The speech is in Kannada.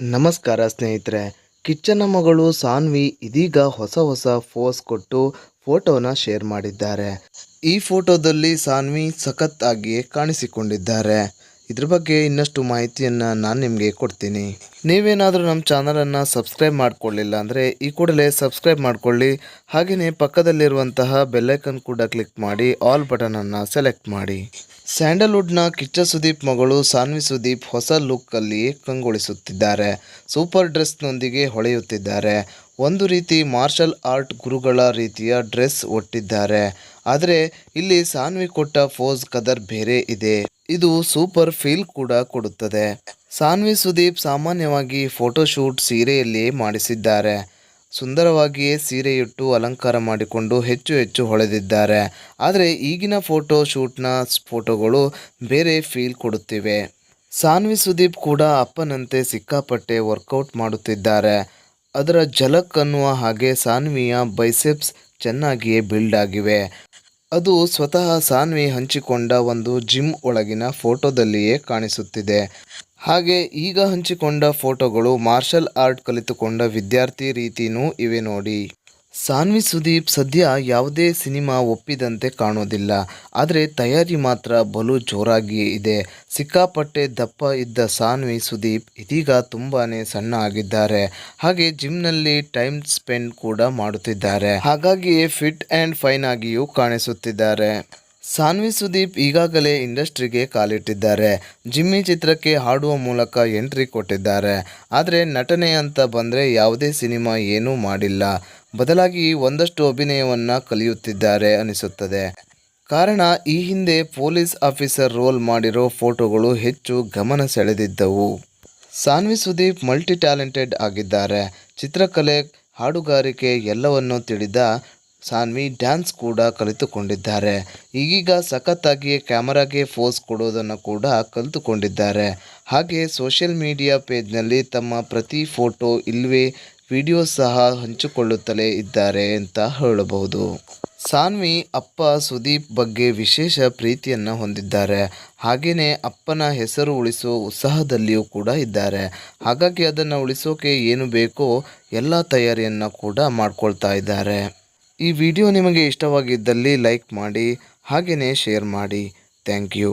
ನಮಸ್ಕಾರ ಸ್ನೇಹಿತರೆ. ಕಿಚ್ಚನ ಮಗಳು ಸಾನ್ವಿ ಇದೀಗ ಹೊಸ ಹೊಸ ಫೋಸ್ ಕೊಟ್ಟು ಫೋಟೋನ ಶೇರ್ ಮಾಡಿದ್ದಾರೆ. ಈ ಫೋಟೋದಲ್ಲಿ ಸಾನ್ವಿ ಸಖತ್ ಆಗಿ ಕಾಣಿಸಿಕೊಂಡಿದ್ದಾರೆ. ಇದ್ರ ಬಗ್ಗೆ ಇನ್ನಷ್ಟು ಮಾಹಿತಿಯನ್ನು ನಾನು ನಿಮಗೆ ಕೊಡ್ತೀನಿ. ನೀವೇನಾದರೂ ನಮ್ಮ ಚಾನಲನ್ನು ಸಬ್ಸ್ಕ್ರೈಬ್ ಮಾಡ್ಕೊಳ್ಳಿಲ್ಲ ಅಂದರೆ ಈ ಕೂಡಲೇ ಸಬ್ಸ್ಕ್ರೈಬ್ ಮಾಡ್ಕೊಳ್ಳಿ. ಹಾಗೆಯೇ ಪಕ್ಕದಲ್ಲಿರುವಂತಹ ಬೆಲ್ಲೈಕನ್ ಕೂಡ ಕ್ಲಿಕ್ ಮಾಡಿ, ಆಲ್ ಬಟನನ್ನು ಸೆಲೆಕ್ಟ್ ಮಾಡಿ. ಸ್ಯಾಂಡಲ್ವುಡ್ನ ಕಿಚ್ಚ ಸುದೀಪ್ ಮಗಳು ಸಾನ್ವಿ ಸುದೀಪ್ ಹೊಸ ಲುಕ್ಕಲ್ಲಿ ಕಂಗೊಳಿಸುತ್ತಿದ್ದಾರೆ. ಸೂಪರ್ ಡ್ರೆಸ್ನೊಂದಿಗೆ ಹೊಳೆಯುತ್ತಿದ್ದಾರೆ. ಒಂದು ರೀತಿ ಮಾರ್ಷಲ್ ಆರ್ಟ್ ಗುರುಗಳ ರೀತಿಯ ಡ್ರೆಸ್ ಒಟ್ಟಿದ್ದಾರೆ. ಆದರೆ ಇಲ್ಲಿ ಸಾನ್ವಿ ಕೊಟ್ಟ ಫೋಸ್ ಕದರ್ ಬೇರೆ ಇದೆ. ಇದು ಸೂಪರ್ ಫೀಲ್ ಕೂಡ ಕೊಡುತ್ತದೆ. ಸಾನ್ವಿ ಸುದೀಪ್ ಸಾಮಾನ್ಯವಾಗಿ ಫೋಟೋಶೂಟ್ ಸೀರೆಯಲ್ಲಿ ಮಾಡಿಸಿದ್ದಾರೆ. ಸುಂದರವಾಗಿಯೇ ಸೀರೆಯುಟ್ಟು ಅಲಂಕಾರ ಮಾಡಿಕೊಂಡು ಹೆಚ್ಚು ಹೆಚ್ಚು ಹೊಳೆದಿದ್ದಾರೆ. ಆದರೆ ಈಗಿನ ಫೋಟೋ ಶೂಟ್ನ ಫೋಟೋಗಳು ಬೇರೆ ಫೀಲ್ ಕೊಡುತ್ತಿವೆ. ಸಾನ್ವಿ ಸುದೀಪ್ ಕೂಡ ಅಪ್ಪನಂತೆ ಸಿಕ್ಕಾಪಟ್ಟೆ ವರ್ಕೌಟ್ ಮಾಡುತ್ತಿದ್ದಾರೆ. ಅದರ ಝಲಕ್ ಅನ್ನುವ ಹಾಗೆ ಸಾನ್ವಿಯ ಬೈಸೆಪ್ಸ್ ಚೆನ್ನಾಗಿಯೇ ಬಿಲ್ಡ್ ಆಗಿವೆ. ಅದು ಸ್ವತಃ ಸಾನ್ವಿ ಹಂಚಿಕೊಂಡ ಒಂದು ಜಿಮ್ ಒಳಗಿನ ಫೋಟೋದಲ್ಲಿಯೇ ಕಾಣಿಸುತ್ತಿದೆ. ಹಾಗೆ ಈಗ ಹಂಚಿಕೊಂಡ ಫೋಟೋಗಳು ಮಾರ್ಷಲ್ ಆರ್ಟ್ ಕಲಿತುಕೊಂಡ ವಿದ್ಯಾರ್ಥಿ ರೀತಿನೂ ಇವೆ ನೋಡಿ. ಸಾನ್ವಿ ಸುದೀಪ್ ಸದ್ಯ ಯಾವುದೇ ಸಿನಿಮಾ ಒಪ್ಪಿದಂತೆ ಕಾಣೋದಿಲ್ಲ. ಆದರೆ ತಯಾರಿ ಮಾತ್ರ ಬಲು ಜೋರಾಗಿ ಇದೆ. ಸಿಕ್ಕಾಪಟ್ಟೆ ದಪ್ಪ ಇದ್ದ ಸಾನ್ವಿ ಸುದೀಪ್ ಇದೀಗ ತುಂಬಾ ಸಣ್ಣ ಆಗಿದ್ದಾರೆ. ಹಾಗೆ ಜಿಮ್ನಲ್ಲಿ ಟೈಮ್ ಸ್ಪೆಂಡ್ ಕೂಡ ಮಾಡುತ್ತಿದ್ದಾರೆ. ಹಾಗಾಗಿಯೇ ಫಿಟ್ ಆ್ಯಂಡ್ ಫೈನ್ ಆಗಿಯೂ ಕಾಣಿಸುತ್ತಿದ್ದಾರೆ. ಸಾನ್ವಿ ಸುದೀಪ್ ಈಗಾಗಲೇ ಇಂಡಸ್ಟ್ರಿಗೆ ಕಾಲಿಟ್ಟಿದ್ದಾರೆ. ಜಿಮ್ಮಿ ಚಿತ್ರಕ್ಕೆ ಹಾಡುವ ಮೂಲಕ ಎಂಟ್ರಿ ಕೊಟ್ಟಿದ್ದಾರೆ. ಆದರೆ ನಟನೆ ಅಂತ ಬಂದರೆ ಯಾವುದೇ ಸಿನಿಮಾ ಏನೂ ಮಾಡಿಲ್ಲ. ಬದಲಾಗಿ ಒಂದಷ್ಟು ಅಭಿನಯವನ್ನು ಕಲಿಯುತ್ತಿದ್ದಾರೆ ಅನಿಸುತ್ತದೆ. ಕಾರಣ, ಈ ಹಿಂದೆ ಪೊಲೀಸ್ ಆಫೀಸರ್ ರೋಲ್ ಮಾಡಿರೋ ಫೋಟೋಗಳು ಹೆಚ್ಚು ಗಮನ ಸೆಳೆದಿದ್ದವು. ಸಾನ್ವಿ ಸುದೀಪ್ ಮಲ್ಟಿ ಟ್ಯಾಲೆಂಟೆಡ್ ಆಗಿದ್ದಾರೆ. ಚಿತ್ರಕಲೆ, ಹಾಡುಗಾರಿಕೆ ಎಲ್ಲವನ್ನೂ ತಿಳಿದ ಸಾನ್ವಿ ಡ್ಯಾನ್ಸ್ ಕೂಡ ಕಲಿತುಕೊಂಡಿದ್ದಾರೆ. ಈಗೀಗ ಸಖತ್ತಾಗಿಯೇ ಕ್ಯಾಮರಾಗೆ ಫೋಸ್ ಕೊಡೋದನ್ನು ಕೂಡ ಕಲಿತುಕೊಂಡಿದ್ದಾರೆ. ಹಾಗೆ ಸೋಷಿಯಲ್ ಮೀಡಿಯಾ ಪೇಜ್ನಲ್ಲಿ ತಮ್ಮ ಪ್ರತಿ ಫೋಟೋ ಇಲ್ಲವೇ ವಿಡಿಯೋ ಸಹ ಹಂಚಿಕೊಳ್ಳುತ್ತಲೇ ಇದ್ದಾರೆ ಅಂತ ಹೇಳಬಹುದು. ಸಾನ್ವಿ ಅಪ್ಪ ಸುದೀಪ್ ಬಗ್ಗೆ ವಿಶೇಷ ಪ್ರೀತಿಯನ್ನು ಹೊಂದಿದ್ದಾರೆ. ಹಾಗೆಯೇ ಅಪ್ಪನ ಹೆಸರು ಉಳಿಸೋ ಉತ್ಸಾಹದಲ್ಲಿಯೂ ಕೂಡ ಇದ್ದಾರೆ. ಹಾಗಾಗಿ ಅದನ್ನು ಉಳಿಸೋಕೆ ಏನು ಬೇಕೋ ಎಲ್ಲ ತಯಾರಿಯನ್ನು ಕೂಡ ಮಾಡ್ಕೊಳ್ತಾ ಇದ್ದಾರೆ. ಈ ವಿಡಿಯೋ ನಿಮಗೆ ಇಷ್ಟವಾಗಿದ್ದಲ್ಲಿ ಲೈಕ್ ಮಾಡಿ ಹಾಗೆಯೇ ಶೇರ್ ಮಾಡಿ. Thank you.